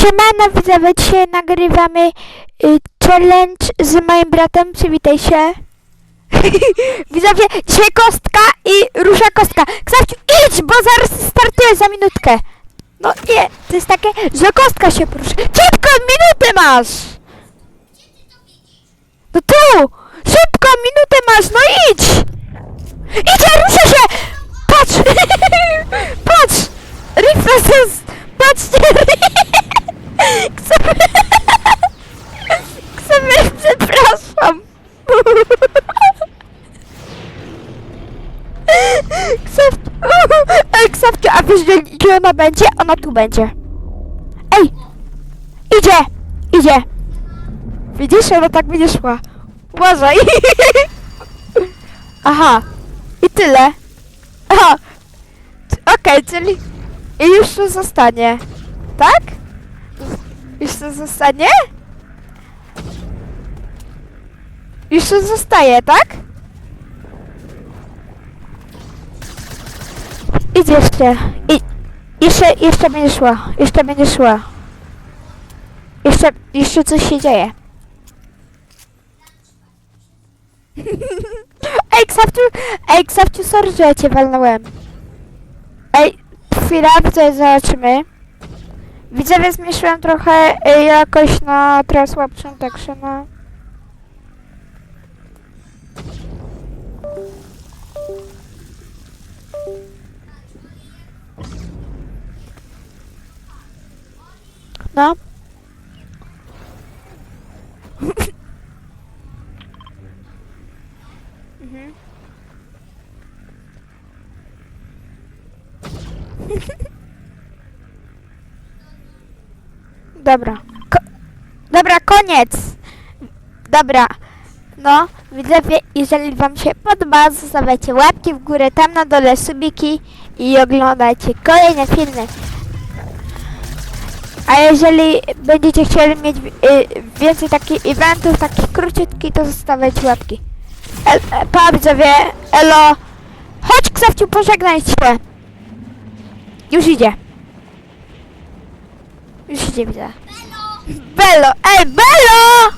Siemano widzowie, dzisiaj nagrywamy y, challenge z moim bratem, przywitaj się. widzowie, dzisiaj kostka i rusza kostka. Ksawciu, idź, bo zaraz startuję za minutkę. No nie, to jest takie, że kostka się poruszy. Szybko, minutę masz! No tu! Szybko, minutę masz, no idź! Idzie, rusza się! Patrz! Patrz! Reflexes! Patrzcie! Ksawer... Ksawer, przepraszam! Ej, Ksawciu, a wiesz, gdzie- ona będzie? Ona tu będzie. Ej! Idzie! Idzie! Widzisz, ona tak będzie szła. Uważaj! Aha. I tyle. Aha. Okej, czyli... I już zostanie. Tak? Już tu zostanie? Już tu zostaje, tak? Idź jeszcze. I... Jeszcze, jeszcze będzie szła. Jeszcze będzie szła. Jeszcze, jeszcze coś się dzieje. Ej, Ksawciu, ej, Ksawciu, sorry, że ja cię walnąłem. Ej, chwila, widzę, zobaczymy. Widzowie, zmieszyłem trochę y, jakoś na teraz słabszą, także no. No. Mhm. Dobra. Ko Dobra, koniec. Dobra. No, widzowie, jeżeli wam się podoba, zostawiajcie łapki w górę, tam na dole subiki i oglądajcie kolejne filmy. A jeżeli będziecie chcieli mieć y, więcej takich eventów, takich króciutkich, to zostawiajcie łapki. El, e, pa widzowie, elo. Chodź Ksawciu, pożegnaj się. Już idzie. Już idzie, widzę. Bello, ej, Bello!